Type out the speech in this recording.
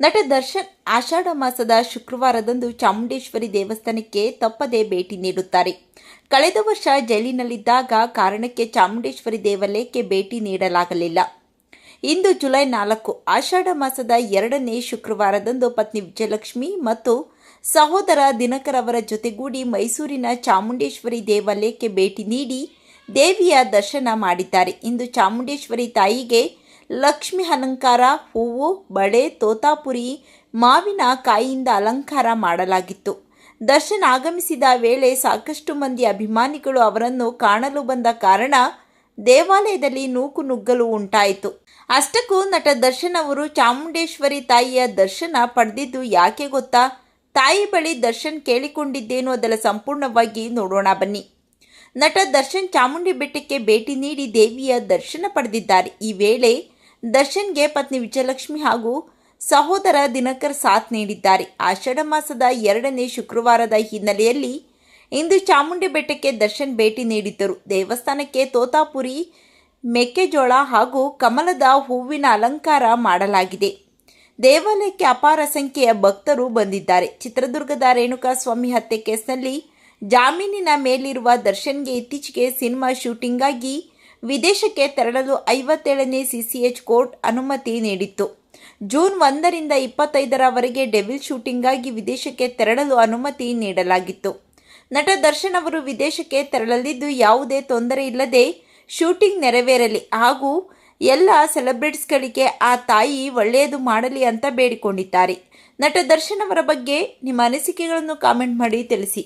ನಟ ದರ್ಶನ್ ಆಷಾಢ ಮಾಸದ ಶುಕ್ರವಾರದಂದು ಚಾಮುಂಡೇಶ್ವರಿ ದೇವಸ್ಥಾನಕ್ಕೆ ತಪ್ಪದೇ ಭೇಟಿ ನೀಡುತ್ತಾರೆ. ಕಳೆದ ವರ್ಷ ಜೈಲಿನಲ್ಲಿದ್ದಾಗ ಕಾರಣಕ್ಕೆ ಚಾಮುಂಡೇಶ್ವರಿ ದೇವಾಲಯಕ್ಕೆ ಭೇಟಿ ನೀಡಲಾಗಲಿಲ್ಲ. ಇಂದು ಜುಲೈ ನಾಲ್ಕು, ಆಷಾಢ ಮಾಸದ ಎರಡನೇ ಶುಕ್ರವಾರದಂದು ಪತ್ನಿ ವಿಜಯಲಕ್ಷ್ಮಿ ಮತ್ತು ಸಹೋದರ ದಿನಕರ್ ಅವರ ಜೊತೆಗೂಡಿ ಮೈಸೂರಿನ ಚಾಮುಂಡೇಶ್ವರಿ ದೇವಾಲಯಕ್ಕೆ ಭೇಟಿ ನೀಡಿ ದೇವಿಯ ದರ್ಶನ ಮಾಡಿದ್ದಾರೆ. ಇಂದು ಚಾಮುಂಡೇಶ್ವರಿ ತಾಯಿಗೆ ಲಕ್ಷ್ಮಿ ಅಲಂಕಾರ, ಹೂವು, ಬಳೆ, ತೋತಾಪುರಿ, ಮಾವಿನ ಕಾಯಿಯಿಂದ ಅಲಂಕಾರ ಮಾಡಲಾಗಿತ್ತು. ದರ್ಶನ್ ಆಗಮಿಸಿದ ವೇಳೆ ಸಾಕಷ್ಟು ಮಂದಿ ಅಭಿಮಾನಿಗಳು ಅವರನ್ನು ಕಾಣಲು ಬಂದ ಕಾರಣ ದೇವಾಲಯದಲ್ಲಿ ನೂಕು ನುಗ್ಗಲು ಉಂಟಾಯಿತು. ಅಷ್ಟಕ್ಕೂ ನಟ ದರ್ಶನ್ ಅವರು ಚಾಮುಂಡೇಶ್ವರಿ ತಾಯಿಯ ದರ್ಶನ ಪಡೆದಿದ್ದು ಯಾಕೆ ಗೊತ್ತಾ? ತಾಯಿ ಬಳಿ ದರ್ಶನ್ ಕೇಳಿಕೊಂಡಿದ್ದೇನು ಅದರ ಸಂಪೂರ್ಣವಾಗಿ ನೋಡೋಣ ಬನ್ನಿ. ನಟ ದರ್ಶನ್ ಚಾಮುಂಡಿ ಬೆಟ್ಟಕ್ಕೆ ಭೇಟಿ ನೀಡಿ ದೇವಿಯ ದರ್ಶನ ಪಡೆದಿದ್ದಾರೆ. ಈ ವೇಳೆ ದರ್ಶನ್ಗೆ ಪತ್ನಿ ವಿಜಯಲಕ್ಷ್ಮಿ ಹಾಗೂ ಸಹೋದರ ದಿನಕರ್ ಸಾಥ್ ನೀಡಿದ್ದಾರೆ. ಆಷಾಢ ಮಾಸದ ಎರಡನೇ ಶುಕ್ರವಾರದ ಹಿನ್ನೆಲೆಯಲ್ಲಿ ಇಂದು ಚಾಮುಂಡಿ ಬೆಟ್ಟಕ್ಕೆ ದರ್ಶನ್ ಭೇಟಿ ನೀಡಿದ್ದರು. ದೇವಸ್ಥಾನಕ್ಕೆ ತೋತಾಪುರಿ ಮೆಕ್ಕೆಜೋಳ ಹಾಗೂ ಕಮಲದ ಹೂವಿನ ಅಲಂಕಾರ ಮಾಡಲಾಗಿದೆ. ದೇವಾಲಯಕ್ಕೆ ಅಪಾರ ಸಂಖ್ಯೆಯ ಭಕ್ತರು ಬಂದಿದ್ದಾರೆ. ಚಿತ್ರದುರ್ಗದ ರೇಣುಕಾ ಸ್ವಾಮಿ ಹತ್ಯೆ ಕೇಸ್ನಲ್ಲಿ ಜಾಮೀನಿನ ಮೇಲಿರುವ ದರ್ಶನ್ಗೆ ಇತ್ತೀಚೆಗೆ ಸಿನಿಮಾ ಶೂಟಿಂಗಾಗಿ ವಿದೇಶಕ್ಕೆ ತೆರಳಲು ಐವತ್ತೇಳನೇ ಸಿಸಿಎಚ್ ಕೋರ್ಟ್ ಅನುಮತಿ ನೀಡಿತ್ತು. ಜೂನ್ ಒಂದರಿಂದ ಇಪ್ಪತ್ತೈದರವರೆಗೆ ಡೆವಿಲ್ ಶೂಟಿಂಗಾಗಿ ವಿದೇಶಕ್ಕೆ ತೆರಳಲು ಅನುಮತಿ ನೀಡಲಾಗಿತ್ತು. ನಟ ದರ್ಶನ್ ಅವರು ವಿದೇಶಕ್ಕೆ ತೆರಳಲಿದ್ದು ಯಾವುದೇ ತೊಂದರೆ ಇಲ್ಲದೆ ಶೂಟಿಂಗ್ ನೆರವೇರಲಿ ಹಾಗೂ ಎಲ್ಲ ಸೆಲೆಬ್ರಿಟೀಸ್ಗಳಿಗೆ ಆ ತಾಯಿ ಒಳ್ಳೆಯದು ಮಾಡಲಿ ಅಂತ ಬೇಡಿಕೊಂಡಿದ್ದಾರೆ. ನಟ ದರ್ಶನ್ ಅವರ ಬಗ್ಗೆ ನಿಮ್ಮ ಅನಿಸಿಕೆಗಳನ್ನು ಕಾಮೆಂಟ್ ಮಾಡಿ ತಿಳಿಸಿ.